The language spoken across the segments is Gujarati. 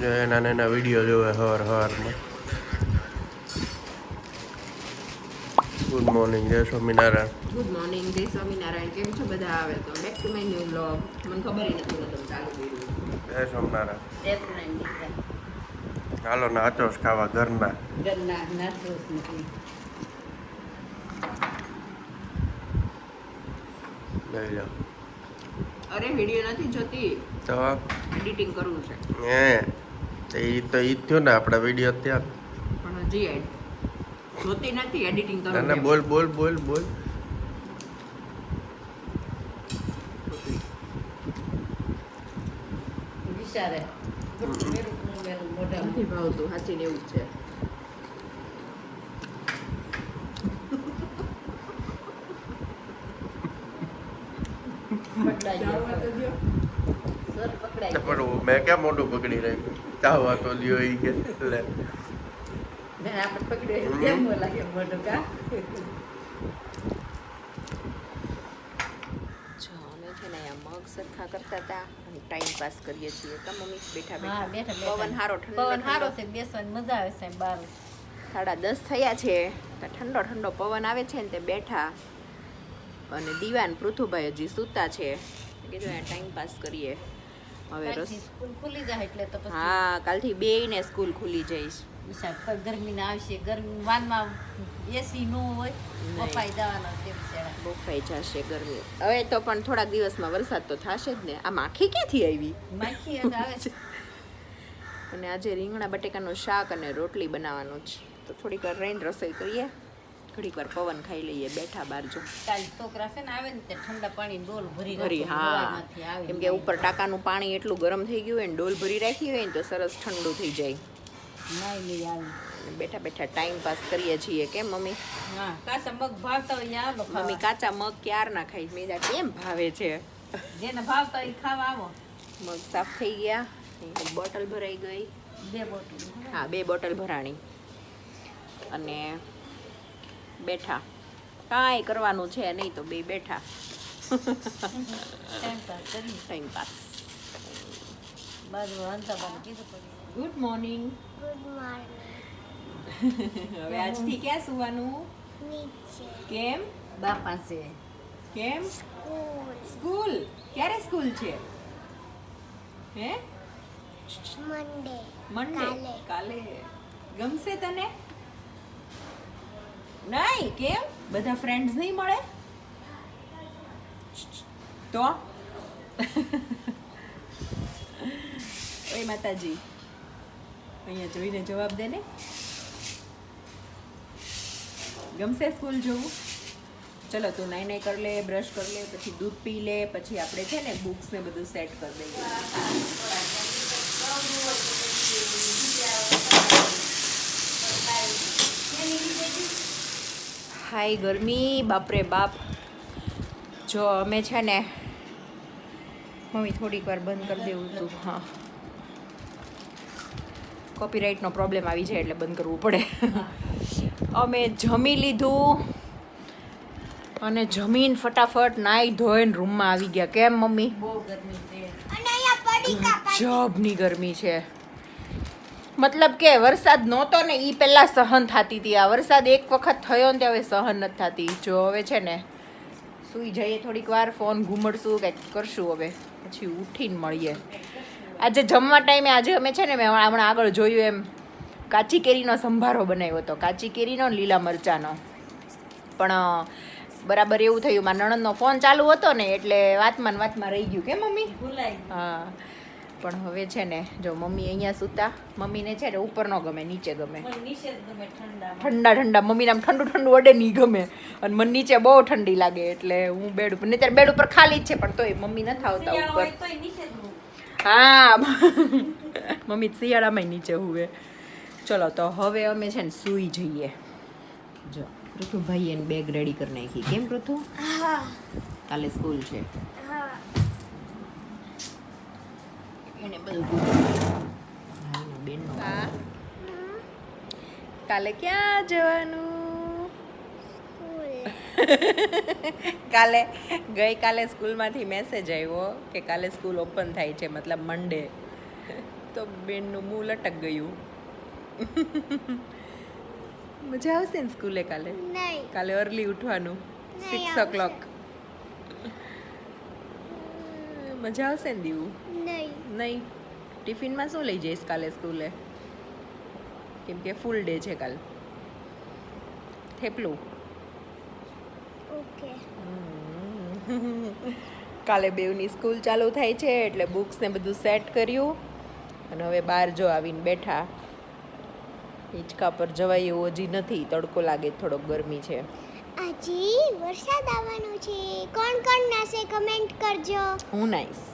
જો એના નાના વીડિયો જોવે હવાર હવારમાં ગુડ મોર્નિંગ જય સ્વામિનારાયણ. ગુડ મોર્નિંગ જય સ્વામિનારાયણ. કેમ છો બધા? આવે તો back to my new blog મને ખબર નથી નથી તમે ચાલુ કર્યું. જય સ્વામિનારાયણ. એપ્રિલ નીકળે હાલો નાચોસ ખાવા ઘરના ઘરના નાસ્તો નથી. લઈ જાઓ અરે વીડિયો નથી જોતી. તો? એડિટિંગ કરવું છે. એ તો ઈ તો ઈ જ થયું ને આપણા વીડિયો ત્યાં. પણ હજી એડ જોતી નથી એડિટિંગ ના કરવું ના બોલ બોલ બોલ બોલ. વિચારે. નથી ભાવતું સાચી ને એવું જ છે. સર પકડાઈ પણ મેં ક્યાં મોઢું પકડી રાખ્યું? ચાહવા તો લ્યો ઈ કે લે. ને આપણે પકડ્યો કેમ લાગે મોઢું કા? જો અમે છે ને અહીંયા મગ સરખા કરતા હતા અને ટાઈમ પાસ કરીએ છીએ. કા મમ્મી બેઠા બેઠા? પવન હારો ઠંડો પવન હારો. છે બેસવાની મજા આવે છે બાર સાડા દસ થયા છે. તો ઠંડો ઠંડો પવન આવે છે ને તે બેઠા. અને દીવાન પૃથુભાઈ હજી સૂતા છે. કીધું ટાઈમ પાસ કરીએ. હવે રસ સ્કૂલ ખુલી જાય એટલે તો પછી હા કાલથી બેયને સ્કૂલ ખુલી જઈશ. ગરમી ના આવશે ગરમી વાનમાં એસી નો હોય બફાઈ જવાના બફાઈ જશે ગરમી. હવે તો પણ થોડાક દિવસમાં વરસાદ તો થશે જ ને. આ માખી ક્યાંથી આવી? માખી આવે છે. અને આજે રીંગણા બટેકાનું શાક અને રોટલી બનાવવાનું છે તો થોડીક વાર રહીને રસોઈ કરીએ. ઘડીક વાર પવન ખાઈ લઈએ બેઠા બાર જો. છોકરા છે ને આવે ને તે ઠંડા પાણી ડોલ ભરી ભરી હા. કેમ કે ઉપર ટાંકાનું પાણી એટલું ગરમ થઈ ગયું હોય ને ડોલ ભરી રાખી હોય ને તો સરસ ઠંડુ થઈ જાય. બેઠા બેઠા ટાઈમ પાસ કરીએ છીએ કેમ મમ્મી? હા કાચા મગ ભાવતા હોય મમ્મી કાચા મગ ક્યાર ના ખાઈ મેં કેમ ભાવે છે? જેને ભાવતા હોય ખાવા આવો. મગ સાફ થઈ ગયા બોટલ ભરાઈ ગઈ. બે બોટલ હા બે બોટલ ભરાણી. અને બેઠા. કાંઈ કરવાનું છે નહીં તો બે બેઠા. Time pass good morning good morning હવે આજથી ક્યાં સુવાનું? કેમ? બા પાસે. કેમ? સ્કૂલ. સ્કૂલ. ક્યારે સ્કૂલ છે? હે? મંડે મંડે કાલે. કાલે. ગમશે તને? નહીં, કેમ? બધા ફ્રેન્ડ્સ નહીં મળે? તો? ઓય માતાજી, અહીંયા જોઈને જવાબ દે ને. ગમશે સ્કૂલ જવું? ચલો તું નાઈ નાઈ કરી લે બ્રશ કરી લે, પછી દૂધ પી લે, પછી આપણે છે ને બુક્સ ને બધું સેટ કરી દઈએ. હાય ગરમી બાપરે બાપ. જો અમે છે ને મમ્મી થોડીક વાર બંધ કરી દેવું હતું હા. કોપીરાઇટનો પ્રોબ્લેમ આવી જાય એટલે બંધ કરવું પડે. અમે જમી લીધું અને જમીન ફટાફટ નાઈ ધોઈને રૂમમાં આવી ગયા. કેમ મમ્મી? બહુ ગરમી છે. ગજબની ગરમી છે. મતલબ કે વરસાદ નહોતો ને એ પહેલાં સહન થતી હતી. આ વરસાદ એક વખત થયો ને તે હવે સહન નથી થતી. જો હવે છે ને સૂઈ જઈએ થોડીક વાર ફોન ઘૂમડશું કંઈક કરશું હવે. પછી ઉઠીને મળીએ. આજે જમવા ટાઈમે આજે અમે છે ને મેં હમણાં આગળ જોયું એમ કાચી કેરીનો સંભારો બનાવ્યો હતો. કાચી કેરીનો લીલા મરચાંનો. પણ બરાબર એવું થયું. મારા નણંદનો ફોન ચાલુ હતો ને એટલે વાતમાં વાતમાં રહી ગયું. કે મમ્મી? હા. પણ હવે છે ને જો મમ્મી અહીંયા સૂતા મમ્મીને છે ને ઉપર ન ગમે નીચે ગમે. ઠંડા ઠંડા ઠંડા મમ્મીને આમ ઠંડુ ઠંડુ અડે નહીં ગમે. અને મને નીચે બહુ ઠંડી લાગે એટલે હું બેડ ઉપર નહીં બેડ ઉપર ખાલી જ છે પણ તોય મમ્મી નથી આવતા ઉપર. હું. મમ્મી શિયાળામાં નીચે હુવે ચલો તો હવે અમે છે ને સૂઈ જઈએ. જો પૃથુભાઈ એને બેગ રેડી કરી નાખી. કેમ પૃથુ? હા. કાલે સ્કૂલ છે હા એને બધું કાલે ક્યાં જવાનું કાલે ગઈકાલે સ્કૂલમાંથી મેસેજ આવ્યો કે કાલે સ્કૂલ ઓપન થાય છે મતલબ મંડે તો બેનનું મું લટક ગયું. મજા આવશે ને સ્કૂલે કાલે? કાલે અર્લી ઉઠવાનું. સિક્સ ઓ ક્લોક મજા આવશે ને દીવું? નહીં ટિફિનમાં શું લઈ જઈશ કાલે સ્કૂલે? કેમ કે ફૂલ ડે છે કાલ. થેપલું. ઓકે. કાલે બેવની સ્કૂલ ચાલુ થાય છે એટલે બુક્સ ને બધું સેટ કર્યું. અને હવે બહાર જો આવીને બેઠા. હિંચકા પર જવાય એવું હજી નથી તડકો લાગે થોડોક ગરમી છે. આજે વરસાદ આવવાનો છે. કોણ કોણ નાશે કમેન્ટ કરજો. હું નાઈસ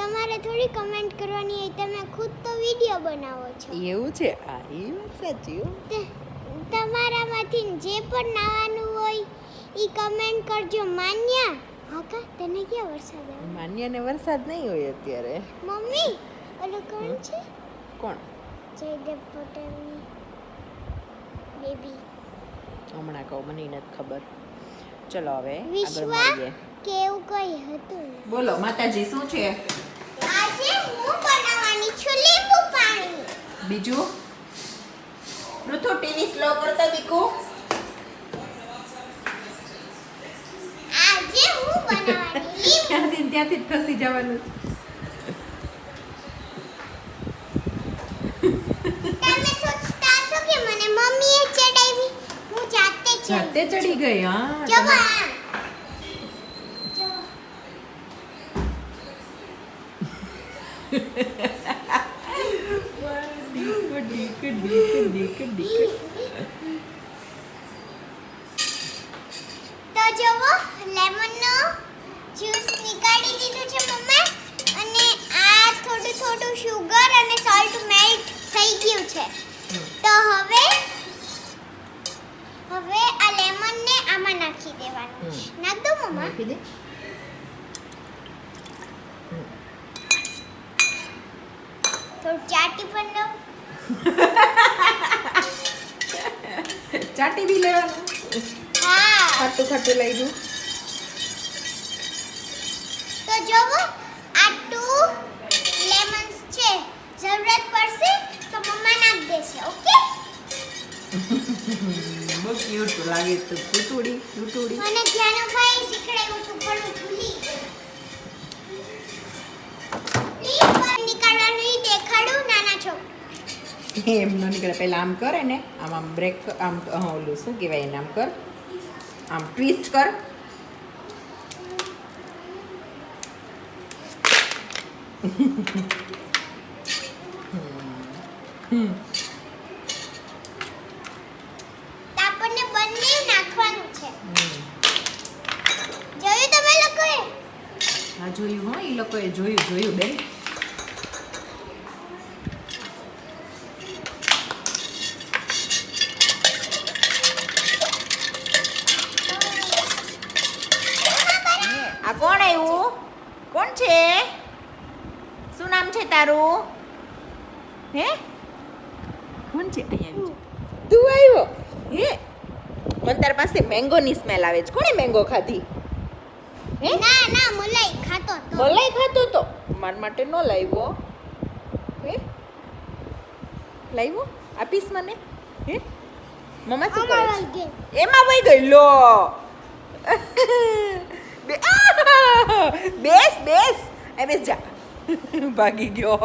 તમારે થોડી કમેન્ટ કરવાની હોય તમે ખુદ તો વીડિયો બનાવો છો. એવું છે? આ એ વાત સાચી તમારામાંથી જે પણ નાવાનું હોય એ કમેન્ટ કરજો. માન્યા? હા કા? તને ક્યાં વરસાદ આવે? માન્યાને વરસાદ નહીં હોય અત્યારે. મમ્મી ઓલો કોણ છે? કોણ? જયદેવ પટેલની બેબી. હમણાં કહું મને નથી ખબર. ચલો હવે આગળ વિશ્વા? મળીએ. કે એવું કઈ હતું? બોલો માતાજી શું છે? આજે હું બનાવવાની છું લીંબુ પાણી. બીજું? ઋતુ ટીવી સ્લો કરતો દીકુ આજે હું બનાવવાની લીંબુ. ત્યાંથી ત્યાંથી જ ખસી જવાનું. તમે સોચતા હશો કે મને મમ્મીએ ચડાવી? હું જાતે જાતે ચડી ગઈ હા જવો તમે- આમ. જવો. ડીક, ડીક, ડીક, ડીક, ડીક. તો જુઓ લેમનનો જ્યુસ નીકાળી દીધું છે મમ્મા, અને આ થોડું થોડું શુગર અને સોલ્ટ મેલ્ટ થઈ ગયું છે. તો હવે હવે આ લેમનને આમાં નાખી દેવાનું નાખ દો, મમ્મા. નાખી દે. ચાટી પણ દઉં ચાટી બી લેવાનું? હા. ખાટું ખાટું લઈ ગયું તો જોવો આ ટુ લેમન્સ છે. જરૂરત પડશે તો મમ્મા નાખ દેશે ઓકે? બહુ ક્યુટ લાગે તો ટૂટુડી ટૂટુડી મને ધ્યાનુભાઈ શીખડાવ્યું હતું પણ ભૂલી ગઈ. છોકરા એમ ન નીકળે પહેલાં આમ કરે ને આમ આમ બ્રેક આમ ઓલું શું કહેવાય એને આમ કર? આમ ટ્વિસ્ટ કર. આપણને બંને નાખવાનું છે. જોયું તમે લોકોએ? હા જોયું હો એ લોકોએ જોયું જોયું બેન આ કોણ આવ્યું કોણ છે? શું નામ છે તારું? હે? કોણ છે. તું આવ્યો? હે? મને તાર પાસે મેંગોની સ્મેલ આવે છે. કોણે મેંગો ખાધી? હે? ના ના મલાઈ ખાતો તો મલાઈ ખાતો તો માર માટે નો લાવ્યો. હે? લાવ્યો? આપીશ મને? હે? મમ્મા શું કરે એમાં વહી ગઈ લો! બેસ બેસ. એ બેસ જા. ભાગી ગયો.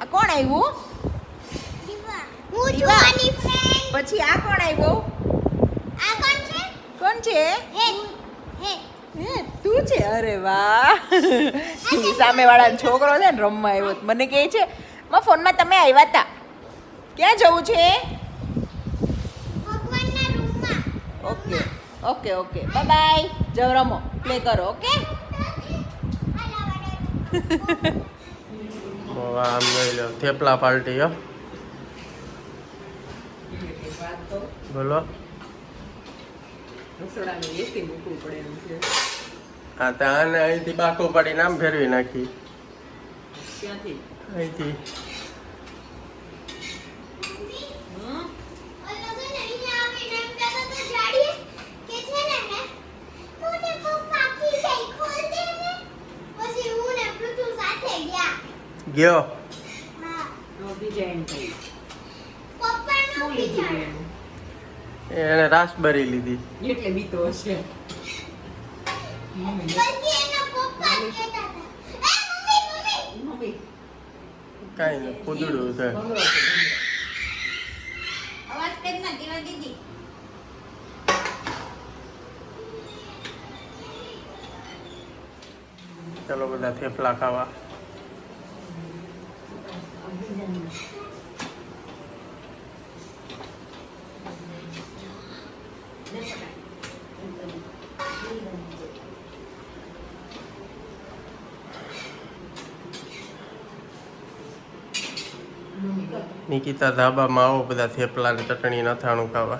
આ કોણ આવ્યું. પછી આ કોણ આવ્યો? આ કોણ છે? કોણ છે? હે હે. હે તું છે? અરે વાહ. સામે વાળા છોકરો છે ને રમવા આવ્યો મને કહે છે માં ફોનમાં તમે આવ્યા હતા ક્યાં જવું છે? Okay. Okay okay bye bye જવ રમો. પ્લે કરો ઓકે આમ લઈ લો થેપલા પાર્ટી હો. બોલો. હા તો આને અહીંથી બાકો પડીને આમ ફેરવી નાખી. અહીંથી હમ? ઓલો છે ને અહીંયા આવીને એમ કહેતો તો જાડીએ કે છે ને હે, મને પપ્પા ખીજાય, ખોલ દે ને. પછી હું ને પૃથુ બિચારો. એનું? રાસબરી લીધી એટલે કાંઈ નહીં કૂદડું છે અવાજ ચલો બધા થેપલા ખાવા મમ્મી કર. નિકિતા ધાબામાં આવો બધા થેપલા ને ચટણી નથાણું ખાવા.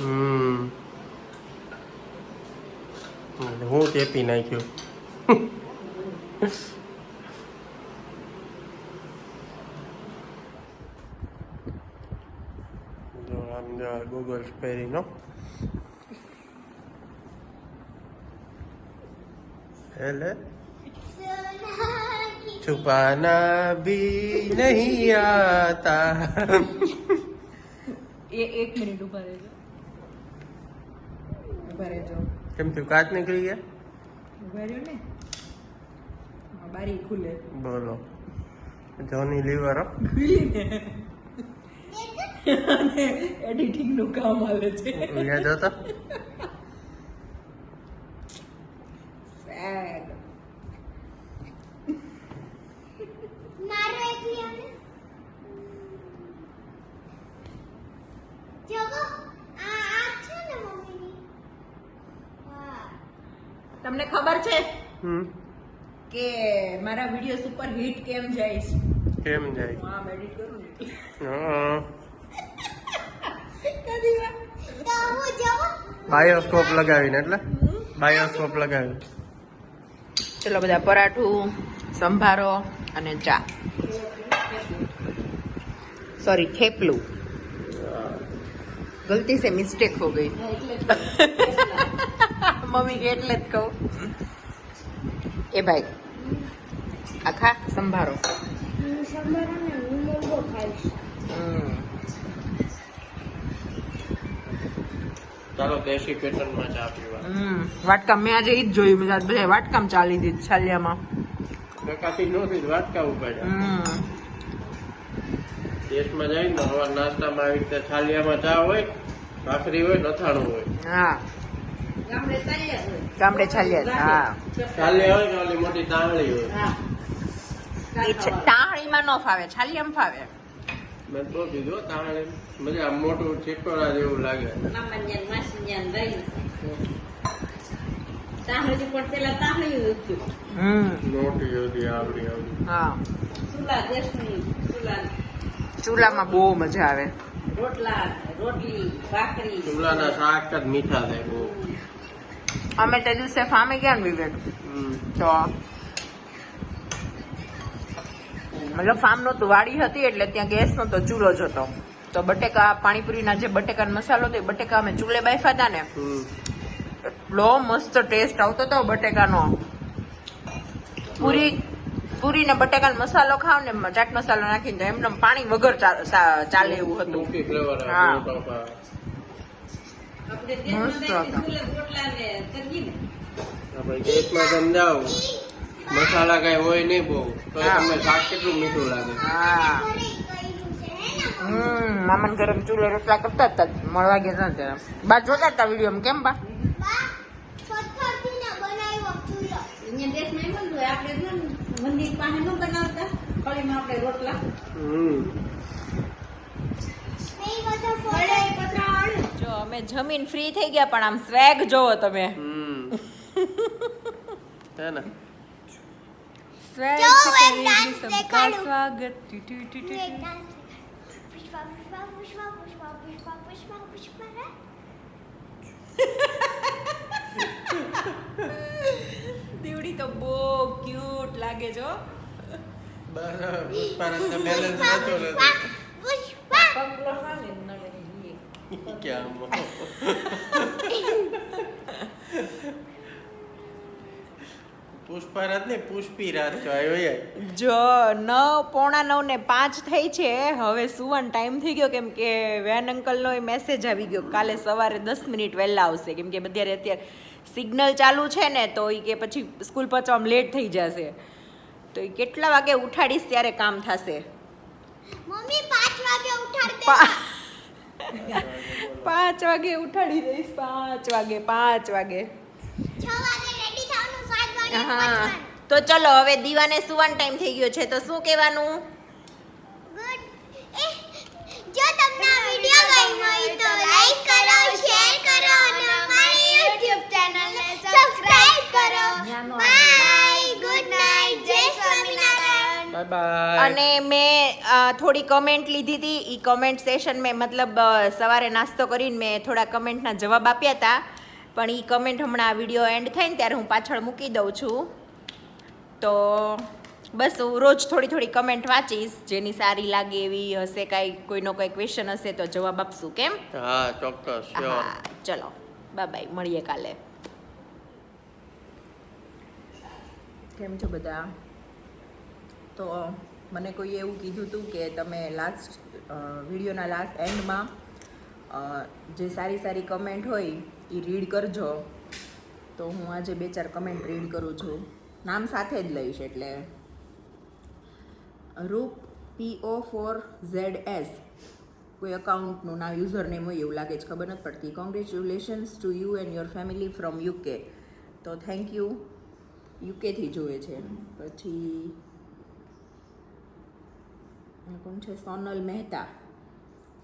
હમ. હું ચેપી નાખ્યું. આમ જો ગૂગલ પહેરીનો એટલે છુપાના ભી નહીં આતા એ એક મિનિટ ઊભા રહેજો ઊભા રહેજો કેમ થયું કાચ નીકળી ગયા ઊભા રહ્યો ને બારી ખુલે બોલો જોની લીવર અને એડિટિંગનું કામ આવે છે. અહીંયા જોતો Sad. મારો એક લ્યો જોગો આ આ છે ને મમ્મીની? તમને ખબર છે હમ. કે મારા વીડિયો સુપર હિટ કેમ જાય છે? કેમ જાય? હું આમ એડિટ કરું ને. હા કદી વાર. તો હું જોઉં બાયોસ્કોપ લગાવીને એટલે? બાયોસ્કોપ લગાવી ચલો બધા પરાઠું સંભારો અને ચા. સોરી થેપલું. ગલતી સે મિસ્ટેક હો ગઈ. મમ્મી કે એટલે જ કહું. એ ભાઈ આખા સંભારો. સંભારો ને હું મોંઘો ખાઈશ. ચાલો દેશી પેટર્નમાં ચા પીવા. હમ વાટકા મેં આજે ઈ જ જોયું મેં બધા વાટકામ ચાલી દીધી છાલિયામાં. કાકાથી નહોતી વાટકા ઉપાડ્યા. દેશમાં જાય ને સવાર નાસ્તામાં આવી રીતે થાલિયામાં ચા હોય ભાખરી હોય નથાણું હોય. હા. ગામડે છાલિયા હા. છાલિયા હોય ને ઓલી મોટી તાંગળી હોય. હા. ઈ ન ફાવે છાલિયામાં ફાવે. મેં તો કીધું તાણે મજા આમ મોટું ચીટોરા જેવું લાગે. મામા માસી જ્ઞાન તાહળી પણ પેલા તાહળી હતું મોટી હતી આવડી આવડી. હા. ચૂલા દેશની ચૂલા. ચૂલામાં બહુ મજા આવે. રોટલા રોટલી ભાખરી. ચૂલાના શાક જ મીઠા થાય બહુ. અમે તે દિવસે ફામે ગયા ને વિવેક? હમ. તો મતલબ ફાર્મ નહોતું વાડી હતી એટલે ત્યાં ગેસ નતો ચૂલો જ હતો. તો બટેકા પાણીપુરીના જે બટેકાનો મસાલો હતો એ બટેકા અમે ચૂલે બાફા હતા ને એટલો મસ્ત ટેસ્ટ આવતો હતો બટેકાનો. પૂરી પૂરી ને બટેકાનો મસાલો ખાવ ને ચાટ મસાલો નાખીને એમને પાણી વગર ચાલે એવું હતું. હા. મસ્ત હતા. ચૂલે રોટલા ને. કરીએ ને આપણે સમજાવો. મસાલા કઈ હોય નહીં બહુ તો તમને શાક કેટલું મીઠું લાગે? હા. ઘરે કર્યું છે હે ને હમ મામન ગરમ ચૂલે રોટલા કરતા હતા મળવા ગયા હતા ત્યારે. બા જોતા હતા વીડિયો કેમ બા? જો અમે જમીન ફ્રી થઈ ગયા પણ આમ સ્વેગ જોવો તમે. હમ. સ્વેટ સેકન્ડ તો બહુ ક્યુટ લાગે છો ક્યાં પુષ્પારાજ ને પુષ્પીરાજ યાર. જો નવ પોણા નવ ને પાંચ થઈ છે. હવે સુવન ટાઈમ થઈ ગયો કેમ કે વેન અંકલનો મેસેજ આવી ગયો કાલે સવારે દસ મિનિટ વહેલા આવશે. કેમ કે અત્યારે અત્યારે સિગ્નલ ચાલુ છે ને તો એ કે પછી સ્કૂલ પહોંચવામાં લેટ થઈ જશે. તો એ કેટલા વાગે ઉઠાડીશ ત્યારે કામ થશે. મમ્મી પાંચ વાગે ઉઠાડ દે. વાગે ઉઠાડી દઈશ. પાંચ વાગે પાંચ વાગે. છ વાગે રેડી થવાનું સાત વાગે હા તો ચલો હવે દીવાને સુવાન ટાઈમ થઈ ગયો છે. તો શું કહેવાનું? ગુડ એ જો તમને આ વિડિયો ગમ્યો હોય તો લાઈક કરો શેર કરો અને અમારી YouTube ચેનલને સબસ્ક્રાઇબ કરો. બાય ગુડ નાઈટ જય સ્વામિનારાયણ બાય બાય અને મેં થોડી કમેન્ટ લીધી હતી. એ કમેન્ટ સેશન મેં મતલબ સવારે નાસ્તો કરીને મેં થોડા કમેન્ટના જવાબ આપ્યા હતા. પણ એ કમેન્ટ હમણાં આ વીડિયો એન્ડ થાય ને ત્યારે હું પાછળ મૂકી દઉં છું. તો બસ હું રોજ થોડી થોડી કમેન્ટ વાંચીશ જેની સારી લાગે એવી હશે કાંઈ કોઈનો કોઈ ક્વેશ્ચન હશે તો જવાબ આપશું કેમ? હા ચોક્કસ હા ચલો. બાય બાય મળીએ કાલે. કેમ છો બધા? તો મને કોઈ એવું કીધું હતું કે તમે લાસ્ટ વિડીયોના લાસ્ટ એન્ડમાં જે સારી સારી કમેન્ટ હોય એ રીડ કરજો. તો હું આજે બે ચાર કમેન્ટ રીડ કરું છું. નામ સાથે જ લઈશ એટલે. રૂપ પીઓ ફોર ઝેડ એસ કોઈ અકાઉન્ટનું નામ યુઝર નેમ હોય એવું લાગે છે, ખબર નથી પડતી. Congratulations to you and your family from UK તો થેન્ક યુ યુકેથી જોવે છે. પછી કોણ છે? Sonal Mehta.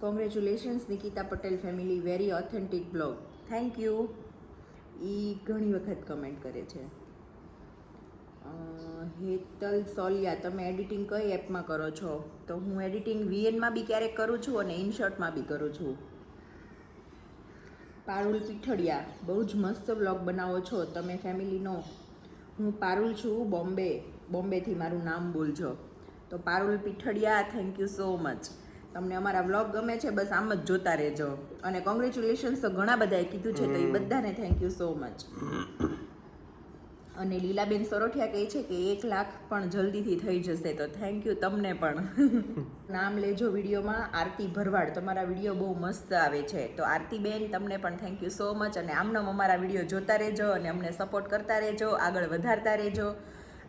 Congratulations Nikita Patel family very authentic blog thank you એ ઘણી વખત કમેન્ટ કરે છે. હેતલ સોલિયા, તમે એડિટિંગ કઈ એપમાં કરો છો? તો હું એડિટિંગ વીએનમાં બી ક્યારેક કરું છું અને ઇનશોર્ટમાં બી કરું છું. પારુલ પીઠડિયા, બહુ જ મસ્ત બ્લોગ બનાવો છો તમે ફેમિલીનો હું પારુલ છું બોમ્બે, બોમ્બેથી મારું નામ બોલજો. તો Parul Pithadiya thank you so much તમને અમારા બ્લોગ ગમે છે બસ આમ જ જોતા રહેજો. અને કોંગ્રેચ્યુલેશન્સ તો ઘણા બધાએ કીધું છે તો એ બધાને થેન્ક યુ સો મચ અને લીલાબેન સરોઠિયા કહે છે કે એક લાખ પણ જલ્દીથી થઈ જશે તો થેન્ક યુ તમને પણ. નામ લેજો વિડીયોમાં આરતી ભરવાડ. તમારા વીડિયો બહુ મસ્ત આવે છે. તો આરતીબેન તમને પણ થેન્ક યુ સો મચ અને આમનામ અમારા વીડિયો જોતા રહેજો અને અમને સપોર્ટ કરતા રહેજો આગળ વધારતા રહેજો.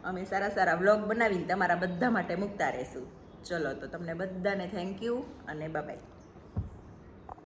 અમે સારા સારા વ્લોગ બનાવીને તમારા બધા માટે મૂકતા રહેશું. ચલો તો તમને બધાને થેન્ક યુ અને બાય